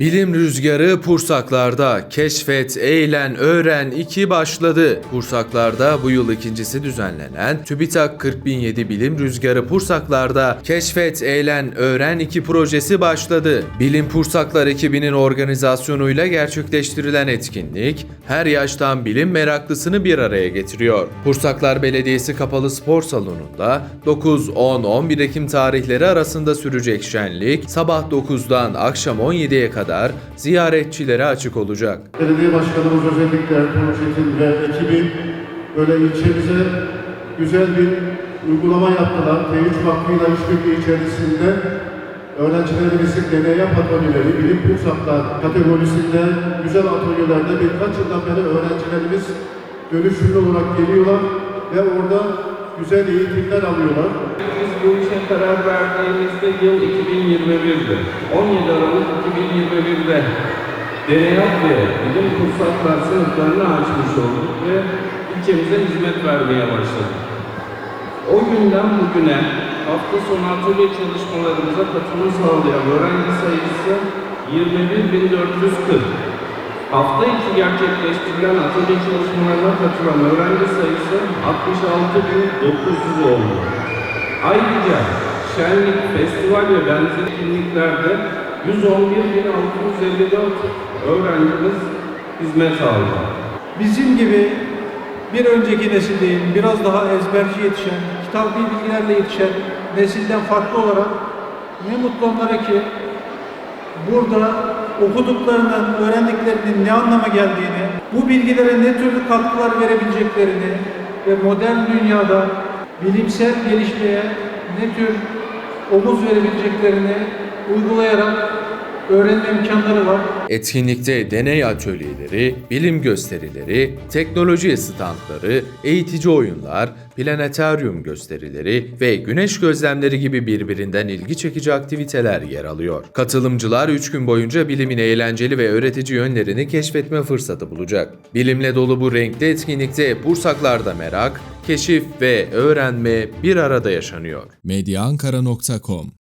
Bilim rüzgarı Pursaklar'da keşfet, eğlen, öğren 2 başladı. Pursaklar'da bu yıl ikincisi düzenlenen TÜBİTAK 40007 Bilim Rüzgarı Pursaklar'da keşfet, eğlen, öğren 2 projesi başladı. Bilim Pursaklar ekibinin organizasyonuyla gerçekleştirilen etkinlik her yaştan bilim meraklısını bir araya getiriyor. Pursaklar Belediyesi Kapalı Spor Salonu'nda 9, 10, 11 Ekim tarihleri arasında sürecek şenlik sabah 9'dan akşam 17'ye kadar ziyaretçilere açık olacak. Belediye başkanımız özellikle Ertuğrul Çetin ve ekibi böyle ilçemize güzel bir uygulama yaptılar. T3 Vakfı'yla işbirliği içerisinde öğrencilerimizin deney yap atölyeleri, bilim kursaklar kategorisinde güzel atölyelerde birkaç yıldan beri öğrencilerimiz dönüşümlü olarak geliyorlar ve orada güzel eğitimler alıyorlar. Biz bu işe karar verdiğimizde yıl 2021'di. 17 Aralık 2021'de Deneyat ve Bilim Kursaklar sınıflarını açmış olduk ve ilçemize hizmet vermeye başladık. O günden bugüne hafta sonu atölye çalışmalarımıza katılım sağlayan öğrenci sayısı 21.440. Hafta içi gerçekleştirilen atölye çalışmalarına katılan öğrenci sayısı 66.900 oldu. Ayrıca şenlik, festival ve benzeri etkinliklerde 111.654 öğrencimiz hizmet aldı. bizim gibi bir önceki nesil biraz daha ezberci yetişen, kitabi bilgilerle yetişen nesilden farklı olarak ne mutlu onlara ki burada okuduklarının, öğrendiklerinin ne anlama geldiğini, bu bilgilere ne türlü katkılar verebileceklerini ve modern dünyada bilimsel gelişmeye ne tür omuz verebileceklerini uygulayarak öğrenme imkanları var. Etkinlikte deney atölyeleri, bilim gösterileri, teknoloji standları, eğitici oyunlar, planetaryum gösterileri ve güneş gözlemleri gibi birbirinden ilgi çekici aktiviteler yer alıyor. Katılımcılar 3 gün boyunca bilimin eğlenceli ve öğretici yönlerini keşfetme fırsatı bulacak. Bilimle dolu bu renkli etkinlikte Bursaklar'da merak, keşif ve öğrenme bir arada yaşanıyor. medyaankara.com